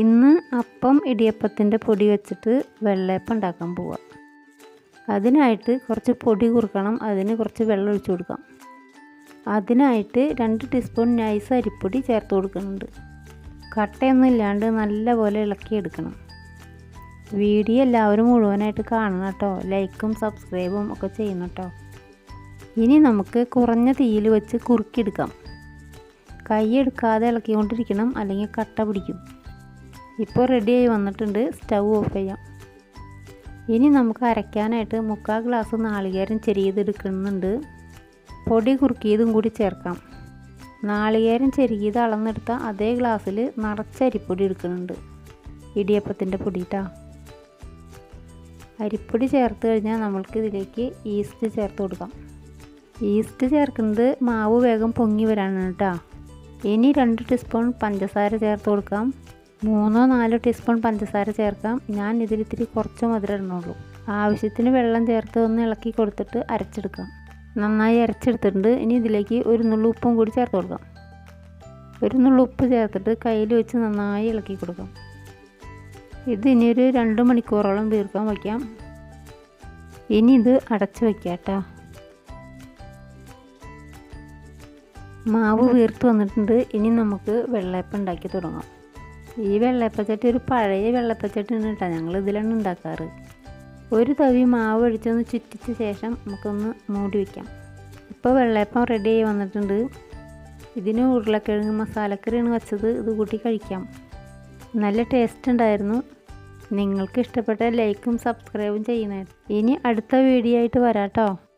ഇന്ന് അപ്പം ഇടിയപ്പത്തിന്റെ പൊടി വെച്ചിട്ട് വെള്ളയപ്പം ഉണ്ടാക്കാൻ പോവാം. അതിനായിട്ട് കുറച്ച് പൊടി കുറുക്കണം അതിന് കുറച്ച് വെള്ളം ഒഴിച്ചു കൊടുക്കാം. അതിനായിട്ട് രണ്ട് ടീസ്പൂൺ നൈസ് അരിപ്പൊടി ചേർത്ത് കൊടുക്കുന്നുണ്ട്. കട്ടയൊന്നും ഇല്ലാണ്ട് നല്ലപോലെ ഇളക്കിയെടുക്കണം വീഡിയോ എല്ലാവരും മുഴുവനായിട്ട് കാണണം കേട്ടോ. ലൈക്കും സബ്സ്ക്രൈബും ഒക്കെ ചെയ്യണം കേട്ടോ. ഇനി നമുക്ക് കുറഞ്ഞ തീയിൽ വെച്ച് കുറുക്കിയെടുക്കാം. കൈ എടുക്കാതെ ഇളക്കിക്കൊണ്ടിരിക്കണം അല്ലെങ്കിൽ കട്ട പിടിക്കും. ഇപ്പോൾ റെഡിയായി വന്നിട്ടുണ്ട്. സ്റ്റൗ ഓഫ് ചെയ്യാം. ഇനി നമുക്ക് അരയ്ക്കാനായിട്ട് മുക്കാൽ ഗ്ലാസ് നാളികേരം ചെരിയതെടുക്കുന്നുണ്ട്. പൊടി കുറുക്കിയതും കൂടി ചേർക്കാം. നാളികേരം ചെരുകിയത് അളന്നെടുത്ത അതേ ഗ്ലാസ്സിൽ നിറച്ച അരിപ്പൊടി എടുക്കുന്നുണ്ട്. ഇടിയപ്പത്തിന്റെ പൊടിയിട്ടാ. അരിപ്പൊടി ചേർത്ത് കഴിഞ്ഞാൽ നമ്മൾക്ക് ഇതിലേക്ക് ഈസ്റ്റ് ചേർത്ത് കൊടുക്കാം. ഈസ്റ്റ് ചേർക്കുന്നത് മാവ് വേഗം പൊങ്ങി വരാനാണ് കേട്ടോ. ഇനി രണ്ട് ടീസ്പൂൺ പഞ്ചസാര ചേർത്ത് കൊടുക്കാം. മൂന്നോ നാലോ ടീസ്പൂൺ പഞ്ചസാര ചേർക്കാം. ഞാൻ ഇതിലിത്തിരി കുറച്ച് മധുരം ഇടണുള്ളൂ. ആവശ്യത്തിന് വെള്ളം ചേർത്ത് ഒന്ന് ഇളക്കി കൊടുത്തിട്ട് അരച്ചെടുക്കാം. നന്നായി അരച്ചെടുത്തിട്ടുണ്ട്. ഇനി ഇതിലേക്ക് ഒരു നുള്ളു ഉപ്പും കൂടി ചേർത്ത് കൊടുക്കാം. ഒരു നുള്ളു ഉപ്പ് ചേർത്തിട്ട് കയ്യിൽ വെച്ച് നന്നായി ഇളക്കി കൊടുക്കാം. ഇത് ഇനി ഒരു രണ്ട് മണിക്കൂറോളം വീർക്കാൻ വയ്ക്കാം. ഇനി ഇത് അടച്ച് വയ്ക്കാം കേട്ടോ. മാവ് വീർത്ത് വന്നിട്ടുണ്ട്. ഇനി നമുക്ക് വെള്ളയപ്പം ഉണ്ടാക്കി തുടങ്ങാം. ഈ വെള്ളപ്പച്ചട്ടി ഒരു പഴയ വെള്ളപ്പച്ചട്ടിയാണ് കേട്ടോ. ഞങ്ങൾ ഇതിലാണ് ഉണ്ടാക്കാറ്. ഒരു തവി മാവ് ഒഴിച്ചൊന്ന് ചുറ്റിച്ച ശേഷം നമുക്കൊന്ന് മൂടി വയ്ക്കാം ഇപ്പോൾ വെള്ളയപ്പം റെഡി ആയി വന്നിട്ടുണ്ട്. ഇതിന് ഉരുളക്കിഴങ്ങ് മസാലക്കറിയാണ് വെച്ചത്. ഇത് കൂട്ടി കഴിക്കാം. നല്ല ടേസ്റ്റ് ഉണ്ടായിരുന്നു. നിങ്ങൾക്ക് ഇഷ്ടപ്പെട്ട ലൈക്കും സബ്സ്ക്രൈബും ചെയ്യണേ ഇനി അടുത്ത വീഡിയോ ആയിട്ട് വരാം കേട്ടോ